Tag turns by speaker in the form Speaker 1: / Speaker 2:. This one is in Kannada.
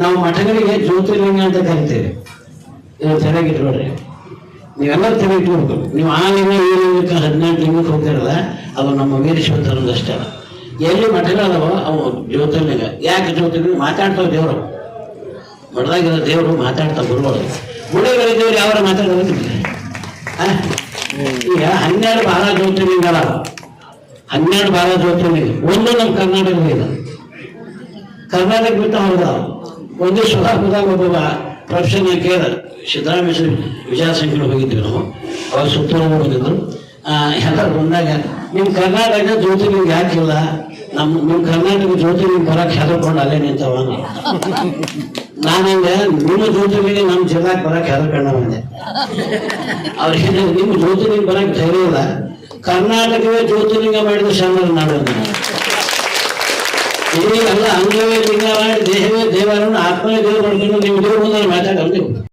Speaker 1: ನಾವು ಮಠಗಳಿಗೆ ಜ್ಯೋತಿರ್ಲಿಂಗ ಅಂತ ಕರಿತೇವೆ. ನೀವು ಇಟ್ಕೊಳ್ರಿ ನೀವೆಲ್ಲ ಇಟ್ಕೊಬೇಕು ನೀವು ಆ ಲಿಂಗ, ಈ ಲಿಂಗಕ್ಕೆ ಹದಿನೆಂಟು ಲಿಂಗಕ್ಕೆ ಹೋಗ್ತಿರಲ್ಲ, ಅದು ನಮ್ಮ ವೀರೇಶ್ವರದಷ್ಟೇ ಅಲ್ಲ. ಎಲ್ಲಿ ಮಠಗಳದಾವ ಅವು ಜ್ಯೋತಿರ್ಲಿಂಗ. ಯಾಕೆ ಜ್ಯೋತಿರ್ಲಿಂಗ? ಮಾತಾಡ್ತಾವೆ ದೇವರು. ಮಠದಾಗಿರೋ ದೇವರು ಮಾತಾಡ್ತಾ ಗುರುಗಳು. ಗುಡಿಗಳ ದೇವ್ರು ಯಾವ ಮಾತಾಡೋದು? ಈಗ ಹನ್ನೆರಡು ಬಾಲ ಜ್ಯೋತಿರ್ಲಿಂಗಳ ಹನ್ನೆರಡು ಬಾಲ ಜ್ಯೋತಿರ್ಲಿಂಗ. ಒಂದು ನಮ್ಮ ಕರ್ನಾಟಕದಲ್ಲಿ ಇಲ್ಲ. ಕರ್ನಾಟಕ ಬಿಟ್ಟು ಹೌದಾ ಒಂದೇ ಸುಧಾಪುರದಾಗ ಒಬ್ಬ ಪ್ರೊಫೆಷನ್ ಕೇಳ, ಸಿದ್ದರಾಮೇಶ್ವರ ವಿಚಾರಸಂಖ್ಯೆ ಹೋಗಿದ್ವಿ ನಾವು. ಅವ್ರು ಸುತ್ತೂರು ಹೋಗಿದ್ರು ಎಲ್ಲರೂ ಬಂದಾಗ ನಿಮ್ಮ ಕರ್ನಾಟಕ ಜ್ಯೋತಿರ್ಲಿಂಗ ಯಾಕಿಲ್ಲ? ನಮ್ಮ ನಿಮ್ಮ ಕರ್ನಾಟಕ ಜ್ಯೋತಿರ್ಲಿಂಗ ಬರಕ್ಕೆ ಹೆದರ್ಕೊಂಡು ಅಲ್ಲೇ ನಿಂತವ. ನಾನಂಗೆ ನಿಮ್ಮ ಜ್ಯೋತಿರ್ಲಿಂಗ ನಮ್ಮ ಜಿಲ್ಲಾಕ್ ಬರಕ್ಕೆ ಹೆದರ್ಕೊಂಡ ಬಂದೆ ಅವ್ರಿಗೆ ನಿಮ್ಮ ಜ್ಯೋತಿರ್ಲಿಂಗ ಬರಕ್ಕೆ ಧೈರ್ಯ ಇಲ್ಲ. ಕರ್ನಾಟಕವೇ ಜ್ಯೋತಿರ್ಲಿಂಗ ಮಾಡಿದ ಶರಣರು ನಾಡು ಅಂತ. ಇಲ್ಲಿ ಎಲ್ಲ ಅಂಗವೇ ಲಿಂಗ ಮಾಡಿ ಆತ್ಮವೇ ದೇವರು ಮಾಡ್ಕೊಂಡು ನೀವು ನೀವು